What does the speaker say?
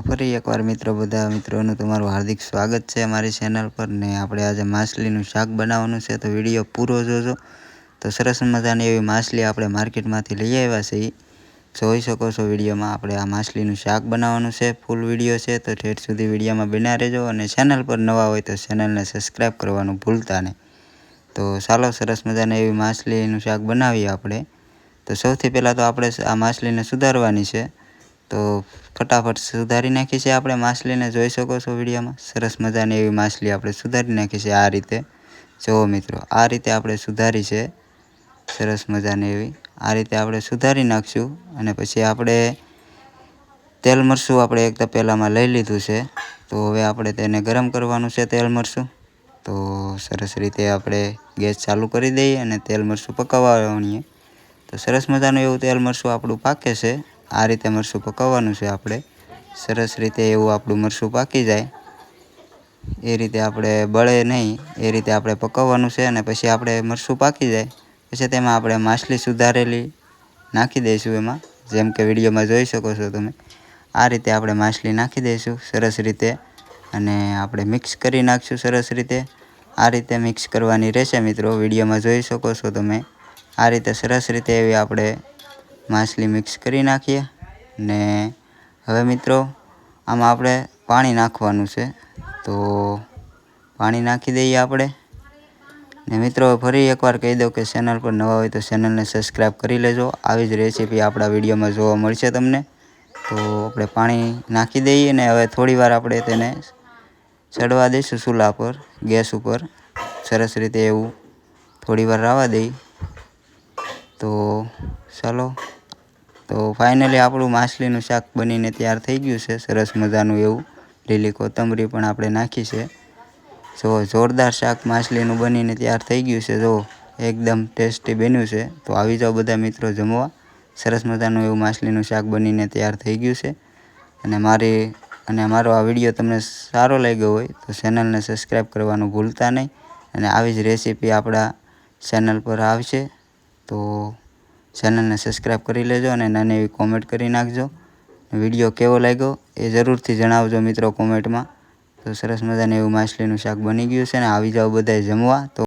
ફરી એકવાર મિત્રો બધા મિત્રોનું તમારું હાર્દિક સ્વાગત છે અમારી ચેનલ પર ને આપણે આજે માછલીનું શાક બનાવવાનું છે તો વીડિયો પૂરો જોજો. તો સરસ મજાની એવી માછલી આપણે માર્કેટમાંથી લઈ આવ્યા છે જોઈ શકો છો વિડીયોમાં આપણે આ માછલીનું શાક બનાવવાનું છે, ફૂલ વીડિયો છે, તો ઠેઠ સુધી વિડીયોમાં બના રહેજો અને ચેનલ પર નવા હોય તો ચેનલને સબસ્ક્રાઈબ કરવાનું ભૂલતા નહીં. તો ચાલો સરસ મજાની એવી માછલીનું શાક બનાવીએ આપણે. તો સૌથી પહેલાં તો આપણે આ માછલીને સુધારવાની છે. તો ફટાફટ સુધારી નાખી છે આપણે માછલીને જોઈ શકો છો વિડીયોમાં. સરસ મજાની એવી માછલી આપણે સુધારી નાખી છે આ રીતે. જુઓ મિત્રો, આ રીતે આપણે સુધારી છે. સરસ મજાની એવી. આ રીતે આપણે સુધારી નાખશું અને પછી આપણે તેલ મરચું આપણે એક તપેલામાં લઈ લીધું છે. તો હવે આપણે તેને ગરમ કરવાનું છે તેલ મરચું. તો સરસ રીતે આપણે ગેસ ચાલુ કરી દઈએ અને તેલ મરચું પકાવવા તો સરસ મજાનું એવું તેલ મરચું આપણું પાકે છે. આ રીતે મરચું પકાવવાનું છે આપણે. સરસ રીતે એવું આપણું મરચું પાકી જાય. એ રીતે આપણે બળે નહીં, એ રીતે આપણે પકાવવાનું છે અને પછી આપણે મરચું પાકી જાય. પછી તેમાં આપણે માછલી સુધારેલી નાખી દઈશું એમાં. જેમ કે વિડીયોમાં જોઈ શકો છો તમે. આ રીતે આપણે માછલી નાખી દઈશું સરસ રીતે અને આપણે મિક્સ કરી નાખશું સરસ રીતે. આ રીતે મિક્સ કરવાની રહેશે મિત્રો. વિડીયોમાં જોઈ શકો છો તમે. આ રીતે સરસ રીતે એવી આપણે માછલી મિક્સ કરી નાખીએ. ને હવે મિત્રો, આમાં આપણે પાણી નાખવાનું છે. તો પાણી નાખી દઈએ આપણે. ને મિત્રો, ફરી એકવાર કહી દઉં કે ચેનલ પર નવા હોય તો ચેનલને સબસ્ક્રાઈબ કરી લેજો. આવી જ રેસીપી આપણા વિડીયોમાં જોવા મળશે તમને. તો આપણે પાણી નાખી દઈએ ને હવે થોડીવાર આપણે તેને ચડવા દઈશું ચૂલા પર, ગેસ ઉપર. સરસ રીતે એવું થોડી વાર રાવા દઈ તો ચાલો. તો ફાઇનલી આપણું માછલીનું શાક બનીને તૈયાર થઈ ગયું છે. સરસ મજાનું એવું. લીલી કોથમરી પણ આપણે નાખી છે. જો જોરદાર શાક માછલીનું બનીને તૈયાર થઈ ગયું છે. જો એકદમ ટેસ્ટી બન્યું છે. તો આવી જાઓ બધા મિત્રો જમવા. સરસ મજાનું એવું માછલીનું શાક બનીને તૈયાર થઈ ગયું છે. અને મારી અને મારો આ વીડિયો તમને સારો લાગ્યો હોય તો ચેનલને સબસ્ક્રાઈબ કરવાનું ભૂલતા નહીં. અને આવી જ રેસીપી આપણા ચેનલ પર આવશે. તો ચેનલને સબસ્ક્રાઈબ કરી લેજો અને નાની એવી કોમેન્ટ કરી નાખજો. વીડિયો કેવો લાગ્યો એ જરૂરથી જણાવજો મિત્રો કોમેન્ટમાં તો સરસ મજાનું એવું માછલીનું શાક બની ગયું છે ને આવી જાઓ બધાએ જમવા. તો